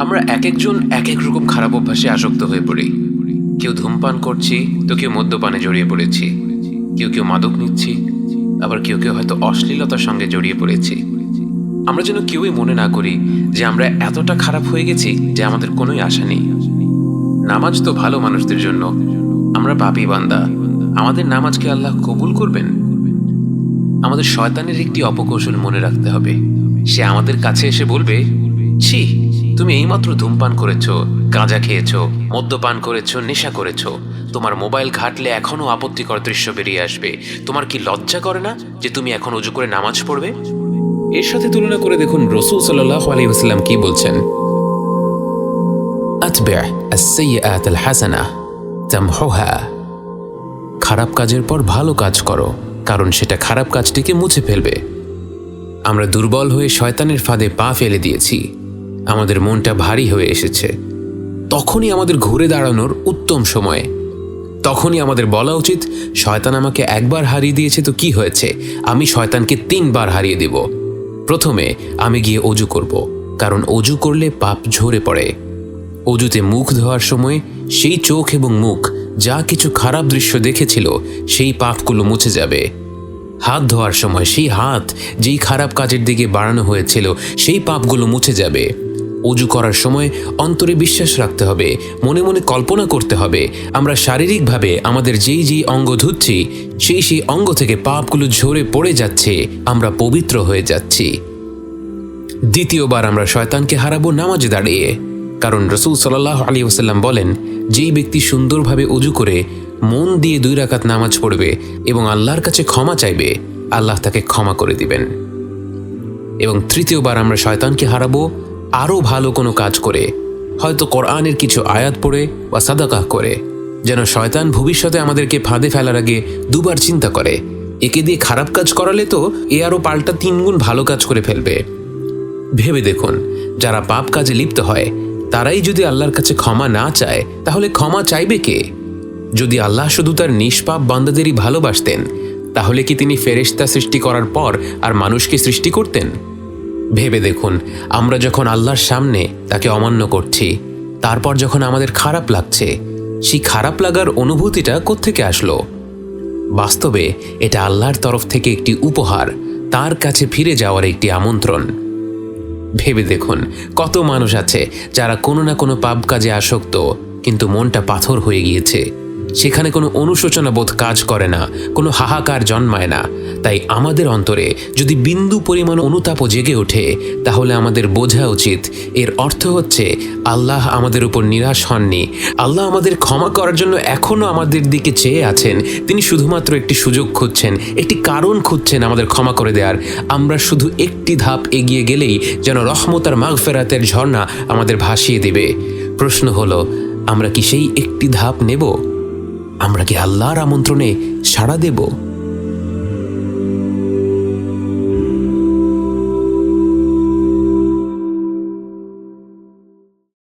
আমরা এক একজন এক এক রকম খারাপ অভ্যাসে আসক্ত হয়ে পড়ি। কেউ ধূমপান করছি, তো কেউ মদ্যপানে জড়িয়ে পড়েছি। কেউ কেউ মাদক নিচ্ছি, আবার কেউ কেউ হয়তো অশ্লীলতার সঙ্গে জড়িয়ে পড়েছি। আমরা যেন কেউই মনে না করি যে আমরা এতটা খারাপ হয়ে গেছি যে আমাদের কোনোই আশা নেই। নামাজ তো ভালো মানুষদের জন্য। আমরা পাপি বান্দা। আমাদের নামাজকে আল্লাহ কবুল করবেন? আমাদের শয়তানের একটি অপকৌশল মনে রাখতে হবে। সে আমাদের কাছে এসে বলবে, ছি, তুমি এইমাত্র ধূমপান করেছ, গাঁজা খেয়েছ, মদ্যপান করেছ, নেশা করেছ। তোমার মোবাইল ঘাটলে এখনও আপত্তিকর দৃশ্য বেরিয়ে আসবে। তোমার কি লজ্জা করে না যে তুমি এখন উজু করে নামাজ পড়বে? এর সাথে তুলনা করে দেখুন রসুল সাল্লাহ আলী কি বলছেন। খারাপ কাজের পর ভালো কাজ করো। কারণ সেটা খারাপ কাজটিকে মুছে ফেলবে। আমরা দুর্বল হয়ে শয়তানের ফাঁদে পা ফেলে দিয়েছি। আমাদের মনটা ভারী হয়ে এসেছে। তখনই আমাদের ঘুরে দাঁড়ানোর উত্তম সময়। তখনই আমাদের বলা উচিত, শয়তান আমাকে একবার হারিয়ে দিয়েছে তো কি হয়েছে? আমি শয়তানকে তিনবার হারিয়ে দেব। প্রথমে আমি গিয়ে অজু করব, কারণ অজু করলে পাপ ঝরে পড়ে। অজুতে মুখ ধোয়ার সময় সেই চোখ এবং মুখ যা কিছু খারাপ দৃশ্য দেখেছিল, সেই পাপগুলো মুছে যাবে। হাত ধোয়ার সময় সেই হাত যেই খারাপ কাজের দিকে বাড়ানো হয়েছিল, সেই পাপগুলো মুছে যাবে। অজু করার সময় অন্তরে বিশ্বাস রাখতে হবে, মনে মনে কল্পনা করতে হবে, আমরা শারীরিকভাবে আমাদের যেই যেই অঙ্গ ধুচ্ছি, সেই সেই অঙ্গ থেকে পাপগুলো ঝরে পড়ে যাচ্ছে, আমরা পবিত্র হয়ে যাচ্ছি। দ্বিতীয়বার আমরা শয়তানকে হারাবো নামাজে দাঁড়িয়ে। কারণ রসুল সাল্লাহ আলী ওসাল্লাম বলেন, যেই ব্যক্তি সুন্দরভাবে উজু করে, মন দিয়ে দুই রাকাত নামাজ পড়বে এবং আল্লাহর কাছে ক্ষমা চাইবে, আল্লাহ তাকে ক্ষমা করে দিবেন। এবং তৃতীয়বার আমরা শয়তানকে হারাবো, আরও ভালো কোনো কাজ করে, হয়তো কোরআনের কিছু আয়াত পড়ে বা সাদাকাহ করে, যেন শয়তান ভবিষ্যতে আমাদেরকে ফাঁদে ফেলার আগে দুবার চিন্তা করে, একে দিয়ে খারাপ কাজ করালে তো এ আরও পাল্টা তিনগুণ ভালো কাজ করে ফেলবে। ভেবে দেখুন, যারা পাপ কাজে লিপ্ত হয় তারাই যদি আল্লাহর কাছে ক্ষমা না চায়, তাহলে ক্ষমা চাইবে কে? যদি আল্লাহ শুধু তার নিষ্পাপ বান্দাদেরই ভালোবাসতেন, তাহলে কি তিনি ফেরেশতা সৃষ্টি করার পর আর মানুষকে সৃষ্টি করতেন? ভেবে দেখুন, আমরা যখন আল্লাহর সামনে তাকে অমান্য করছি, তারপর যখন আমাদের খারাপ লাগছে, সেই খারাপ লাগার অনুভূতিটা কোত্থেকে আসলো? বাস্তবে এটা আল্লাহর তরফ থেকে একটি উপহার, তার কাছে ফিরে যাওয়ার একটি আমন্ত্রণ। ভেবে দেখুন, কত মানুষ আছে যারা কোনো না কোনো পাপ কাজে আসক্ত, কিন্তু মনটা পাথর হয়ে গিয়েছে। সেখানে কোনো অনুশোচনা বোধ কাজ করে না, কোনো হাহাকার জন্মায় না। তাই আমাদের অন্তরে যদি বিন্দু পরিমাণ অনুতাপও জেগে ওঠে, তাহলে আমাদের বোঝা উচিত। এর অর্থ হচ্ছে, আল্লাহ আমাদের উপর নিরাশ হননি। আল্লাহ আমাদের ক্ষমা করার জন্য এখনও আমাদের দিকে চেয়ে আছেন। তিনি শুধুমাত্র একটি সুযোগ খুঁজছেন, একটি কারণ খুঁজছেন আমাদের ক্ষমা করে দেওয়ার আমরা শুধু একটি ধাপ এগিয়ে গেলেই যেন রহমত আর মাগফেরাতের ঝর্ণা আমাদের ভাসিয়ে দেবে। প্রশ্ন হলো, আমরা কি সেই একটি ধাপ নেব? আমরা কি আল্লাহর আমন্ত্রণে সাড়া দেব?